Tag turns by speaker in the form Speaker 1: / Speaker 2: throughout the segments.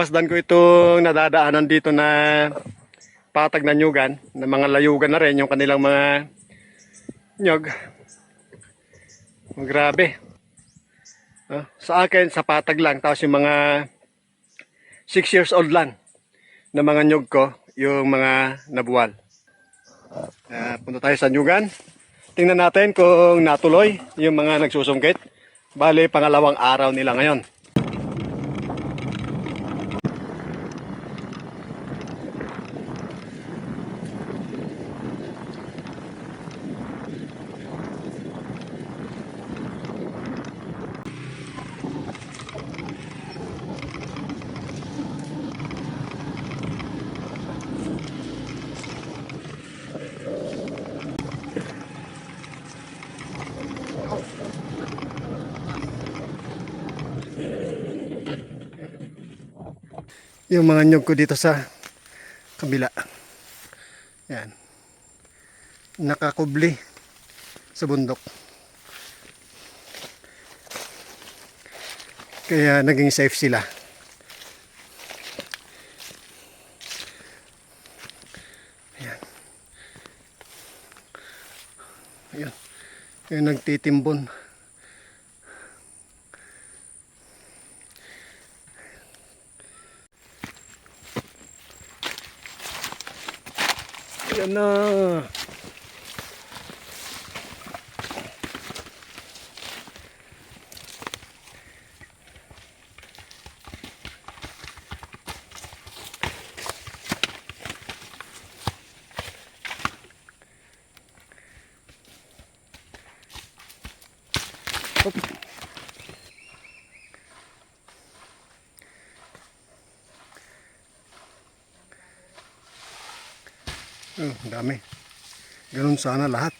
Speaker 1: pinamasdan ko itong nadadaanan dito na patag na nyugan, na mga layugan na rin yung kanilang mga nyog. Grabe. Ah, sa akin, sa patag lang. Tapos yung mga 6 years old lang na mga nyog ko, yung mga nabuwal. Ah, punta tayo sa nyugan. Tingnan natin kung natuloy yung mga nagsusungkit. Bale, pangalawang araw nila ngayon. Yung mga nyog ko dito sa kabila. Yan. Nakakubli sa bundok. Kaya naging safe sila. Yan. Yan. Yung nagtitimbon. Yan na. Hop. Oh, dami. Ganun sana lahat.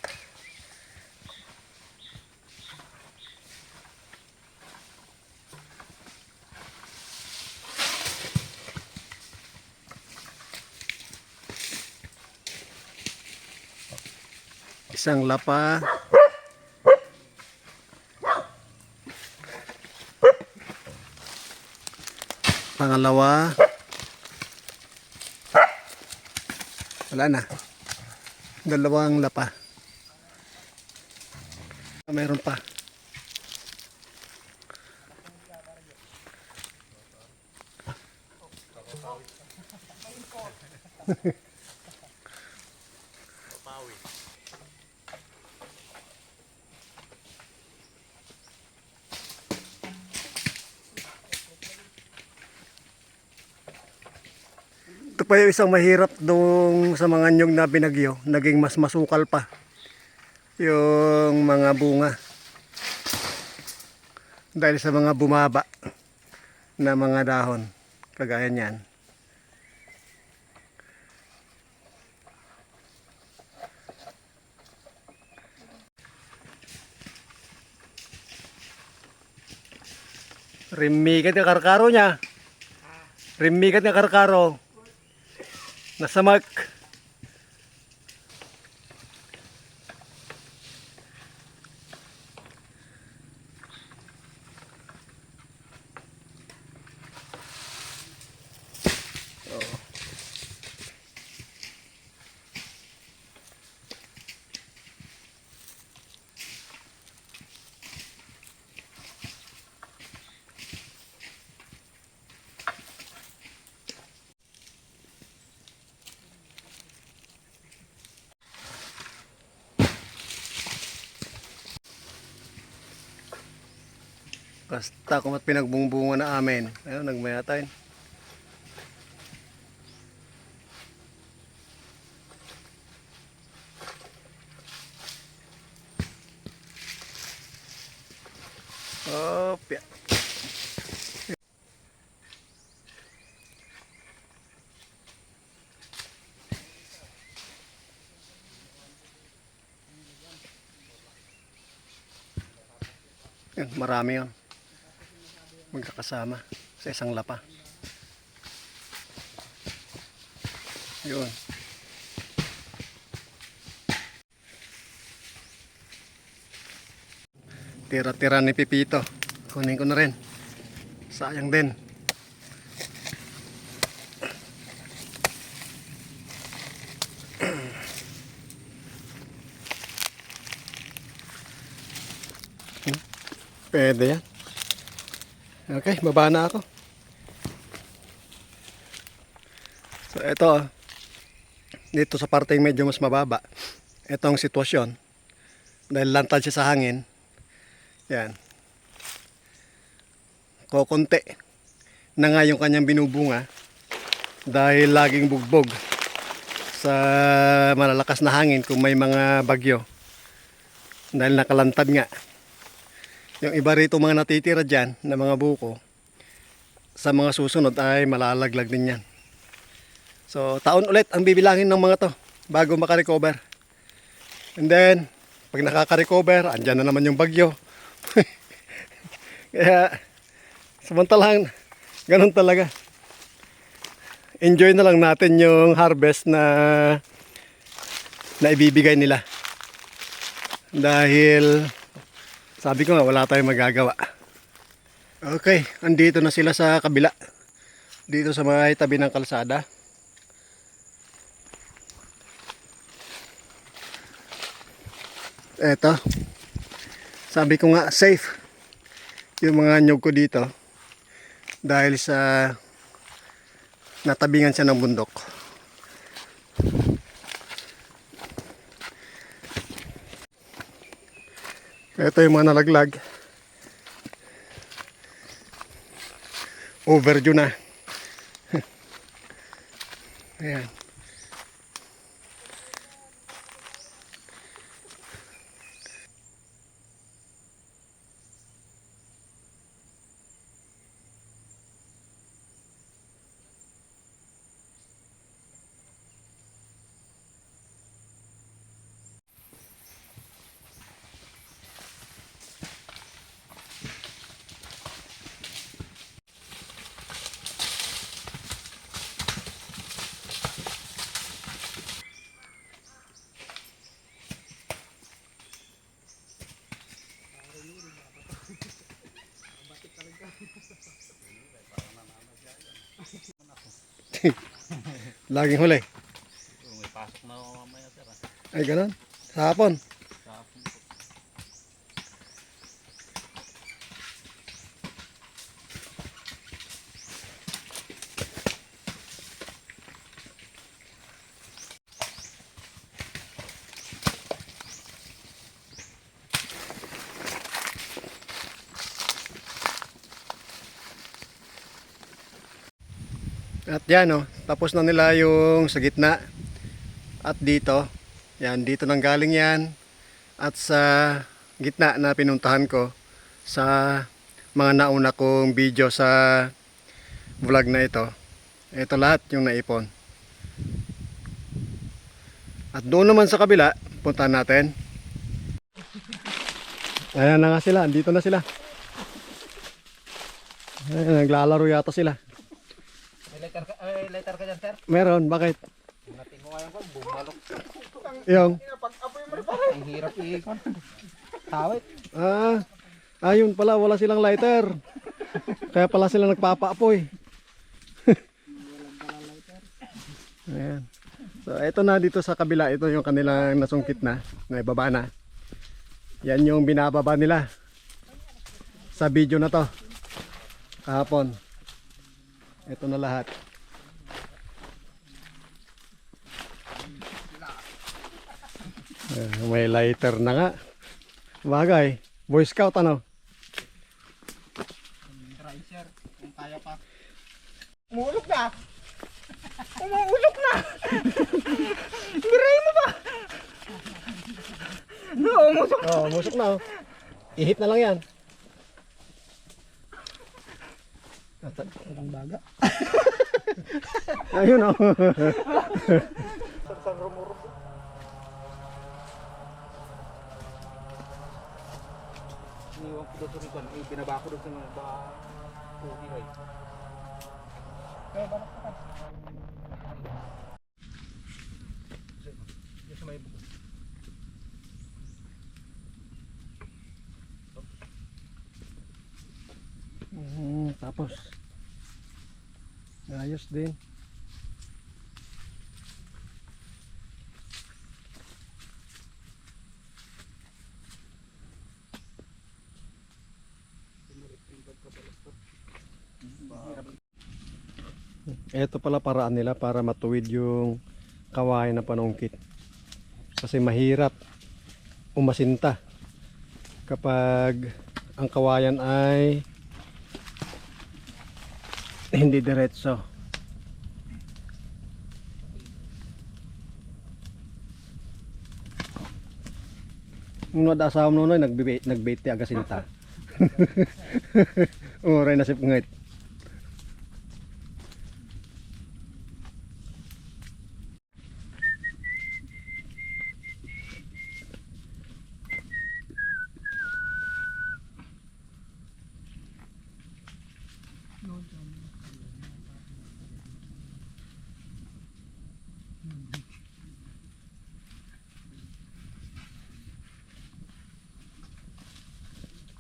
Speaker 1: Isang lapa. Pangalawa. Wala na. Dalawang lapa. Mayroon pa. Ito pa yung isang mahirap nung sa mga nyog na binagyo, naging mas masukal pa yung mga bunga. Dahil sa mga bumaba na mga dahon, kagaya niyan. Rimikat yung karkaro niya. Rimikat yung karkaro. Nasa Basta kumat pinagbungbunga na amin. Ayun, nagmayatayin. Opya. Yan, marami yun magkakasama sa isang lapa. Yun. Tira-tira ni Pipito. Kunin ko na rin. Sayang din. Hmm? Pwede yan. Okay, baba na ako. So ito, ah. dito sa parte medyo mas mababa. Ito ang sitwasyon. Dahil lantad siya sa hangin. Yan. Kokonti na nga yung kanyang binubunga dahil laging bugbog sa malalakas na hangin kung may mga bagyo. Dahil nakalantad nga. Yung iba rito mga natitira dyan na mga buko, sa mga susunod ay malalaglag din yan. So, taon ulit ang bibilangin ng mga to bago makarecover. And then, pag nakaka-recover, andyan na naman yung bagyo. Kaya, samantalang, ganun talaga. Enjoy na lang natin yung harvest na na ibibigay nila. Dahil, sabi ko nga, wala tayong magagawa. Okay, andito na sila sa kabila. Dito sa mga tabi ng kalsada. Eto. Sabi ko nga, safe. Yung mga nyog ko dito. Dahil sa natabingan siya ng bundok. Ito yung mga nalaglag. Overdue na. Ayan. Laging huli.
Speaker 2: May pasok na ako mamaya sir. ah.
Speaker 1: Ay, ganun. Sa hapon.
Speaker 2: Sa hapon po.
Speaker 1: At yan oh, tapos na nila yung sa gitna. At dito, yan dito nang galing yan. At sa gitna na pinuntahan ko sa mga nauna kong video sa vlog na ito. Ito lahat yung naipon. At doon naman sa kabila, puntahan natin. Ayan na nga sila, andito na sila. Ayan, naglalaro yata sila.
Speaker 2: Letter ka, dyan sir?
Speaker 1: Meron, bakit?
Speaker 2: Natin ko ngayon ko, bumalok.
Speaker 1: Yung,
Speaker 2: Ang hirap iikon. Tawit.
Speaker 1: ah, ayun pala, wala silang lighter. Kaya pala sila nagpapaapoy. Ayan. So, ito na dito sa kabila, ito yung kanilang nasungkit na, na ibaba na. Yan yung binababa nila sa video na to. Kahapon. Ito na lahat. Eh, may lighter na nga. Bagay. Boy Scout ano?
Speaker 2: Try sir, kung kaya pa.
Speaker 3: Umuulok na! Umuulok na! Biray mo ba? No, umusok.
Speaker 1: Oh, musok na oh. Ihit na lang yan.
Speaker 3: Ang baga.
Speaker 1: Ayun oh.
Speaker 2: doon sa rikon. Eh, binaba ko doon sa mga baka. Puti hoy.
Speaker 1: Mm, tapos. Ayos din. Ito pala paraan nila para matuwid yung kawayan na panungkit. Kasi mahirap umasinta kapag ang kawayan ay hindi diretso. Nung nadasawa mo noon, nagbibait, nagbait ti agasinta. Umuray na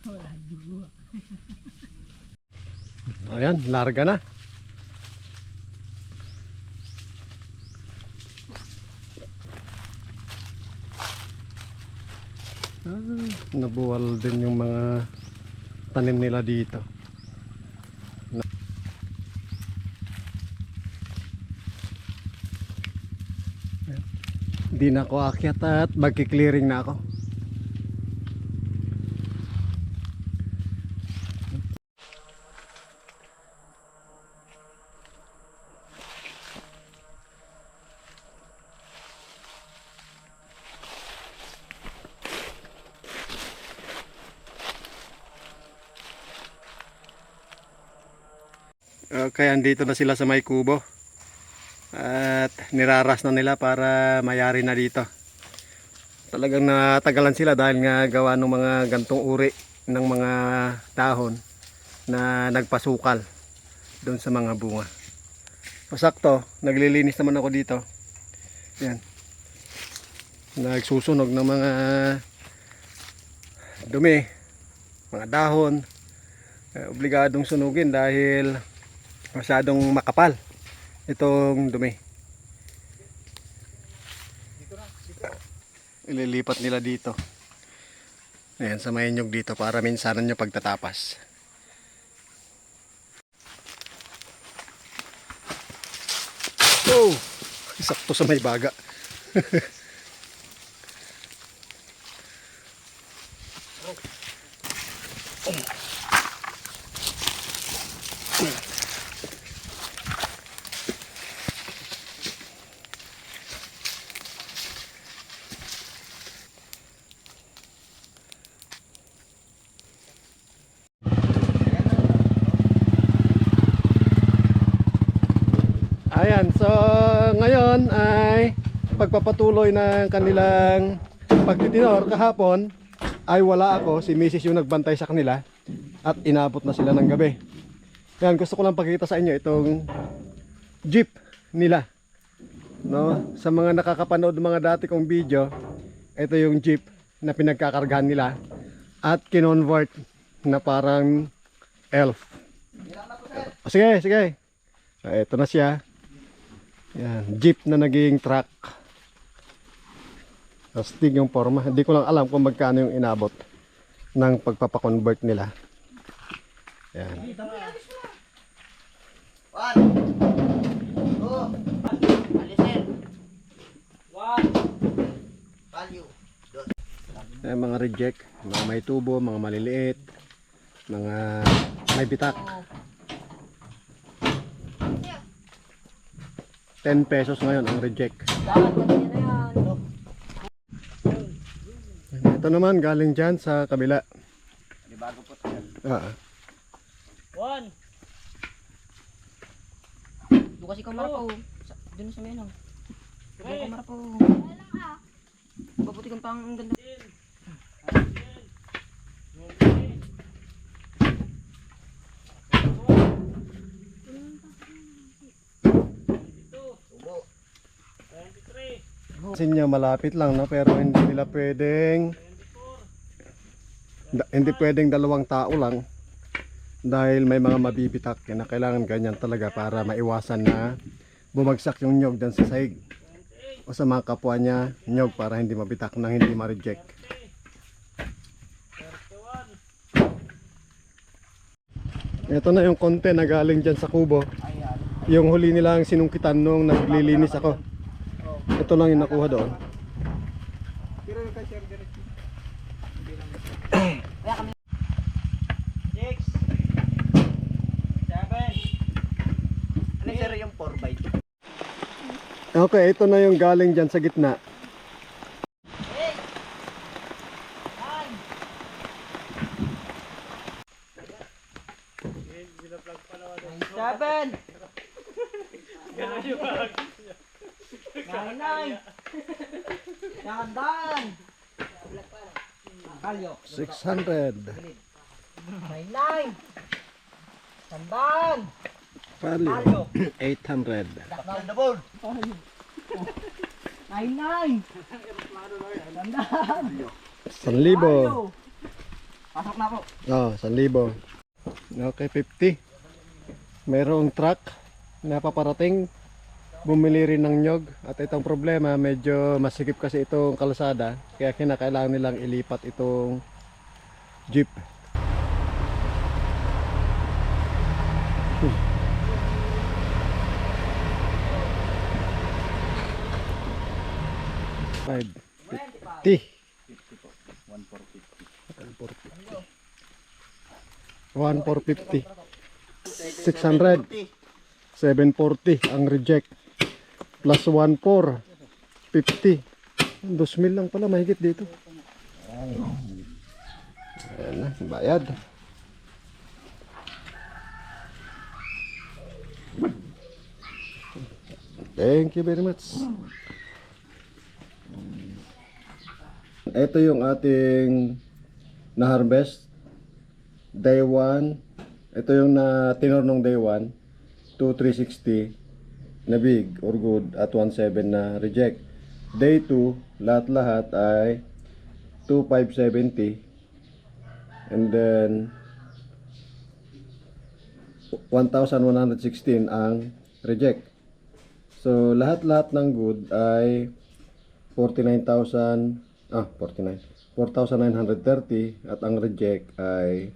Speaker 1: sip ngait. Ayan, larga na. Ah, nabuwal din yung mga tanim nila dito. Na- Ayan. Di na ako akyat at magki-clearing na ako. Kaya andito na sila sa may kubo. At niraras na nila para mayari na dito. Talagang natagalan sila dahil nga gawa ng mga gantong uri ng mga dahon na nagpasukal doon sa mga bunga. Pasakto, naglilinis naman ako dito. Yan. Nagsusunog ng mga dumi, mga dahon. Eh, obligadong sunugin dahil masyadong makapal itong dumi. Ililipat nila dito. Ayan, sa may nyug dito para minsanan nyo pagtatapas. Oh! Sakto sa may baga. Ayan, so ngayon ay pagpapatuloy ng kanilang pagtitinor kahapon ay wala ako, si Mrs. yung nagbantay sa kanila at inabot na sila ng gabi. Yan, gusto ko lang pakita sa inyo itong jeep nila. No, sa mga nakakapanood mga dati kong video, ito yung jeep na pinagkakargahan nila at kinonvert na parang elf. Sige, sige. Ah, ito na siya. Yan, jeep na naging truck. Astig yung forma. Hindi ko lang alam kung magkano yung inabot ng pagpapakonvert nila. Yan. Yan, mga reject, mga may tubo, mga maliliit, mga may bitak. 10 pesos ngayon ang reject. Ito naman galing dyan sa kabila.
Speaker 2: Bago po
Speaker 1: Ah,
Speaker 3: One.
Speaker 4: Doon kasi kamara pa oh. Sa, doon sa menong. Doon kamara pa oh. Pabuti kang pang ang ganda.
Speaker 1: Kasi niya malapit lang no? Pero hindi nila pwedeng hindi pwedeng dalawang tao lang. Dahil may mga mabibitak na kailangan ganyan talaga para maiwasan na bumagsak yung nyog dyan sa sahig. O sa mga kapwa niya nyog para hindi mabitak nang hindi ma-reject. Ito na yung konti na galing dyan sa kubo. Yung huli nilang sinungkitan nung naglilinis ako. Ito lang yung nakuha doon.
Speaker 2: Ano sir yung 4x2?
Speaker 1: Okay, ito na yung galing dyan sa gitna.
Speaker 3: Nine, nine. Nakandaan. Kalyo.
Speaker 1: 600.
Speaker 3: Nine, nine. Tandaan.
Speaker 1: Value. 800.
Speaker 3: Double. Nine, nine. Tandaan.
Speaker 1: 1,000.
Speaker 3: Pasok na po.
Speaker 1: Oh, 1,000. Okay, 50. Merong truck na paparating. Bumili rin ng nyog. At itong problema, medyo masikip kasi itong kalsada. Kaya kinakailangan nilang ilipat itong jeep. Hmm. Five, fifty. 1,450. 600. 740 ang reject. Plus 1,4. 50. 2,000 lang pala mahigit dito. Ayan na, bayad. Thank you very much. Ito yung ating na-harvest day 1 ito yung na tinor nung day 1 2360 na big or good at 17 na reject. Day 2 lahat lahat ay 2570 and then 1116 ang reject. So lahat lahat ng good ay 49,000 ah 49 4,930 at ang reject ay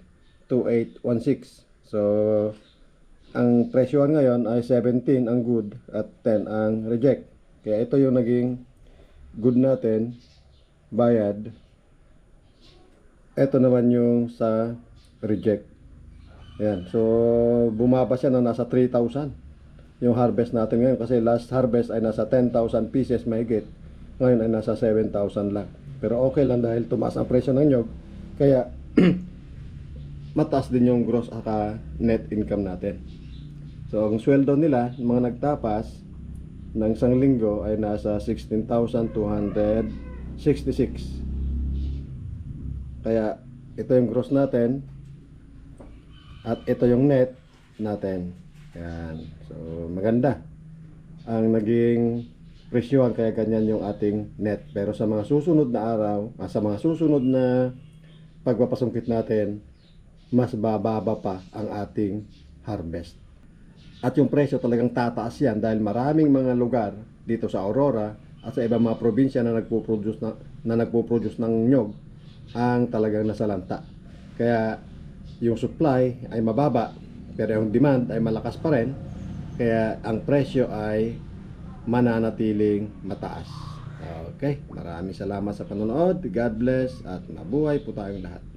Speaker 1: 2816 so ang presyohan ngayon ay 17 ang good at 10 ang reject kaya ito yung naging good natin bayad ito naman yung sa reject Ayan. So, bumaba siya na nasa 3,000 yung harvest natin ngayon. Kasi last harvest ay nasa 10,000 pieces mahigit. Ngayon ay nasa 7,000 lang. Pero okay lang dahil tumaas ang presyo ng nyog. Kaya, mataas din yung gross aka net income natin. So, ang sweldo nila, mga nagtapas ng isang linggo ay nasa 16,266. Kaya, ito yung gross natin. At ito yung net natin. Yan. So, maganda. Ang naging presyohan kaya ganyan yung ating net. Pero sa mga susunod na araw, ah, sa mga susunod na pagpapasungkit natin, mas bababa pa ang ating harvest. At yung presyo talagang tataas yan dahil maraming mga lugar dito sa Aurora at sa ibang mga probinsya na nagpo-produce na, na nagpo-produce ng nyog ang talagang nasalanta. Kaya yung supply ay mababa pero yung demand ay malakas pa rin kaya ang presyo ay mananatiling mataas. Okay, maraming salamat sa panonood. God bless at mabuhay po tayong lahat.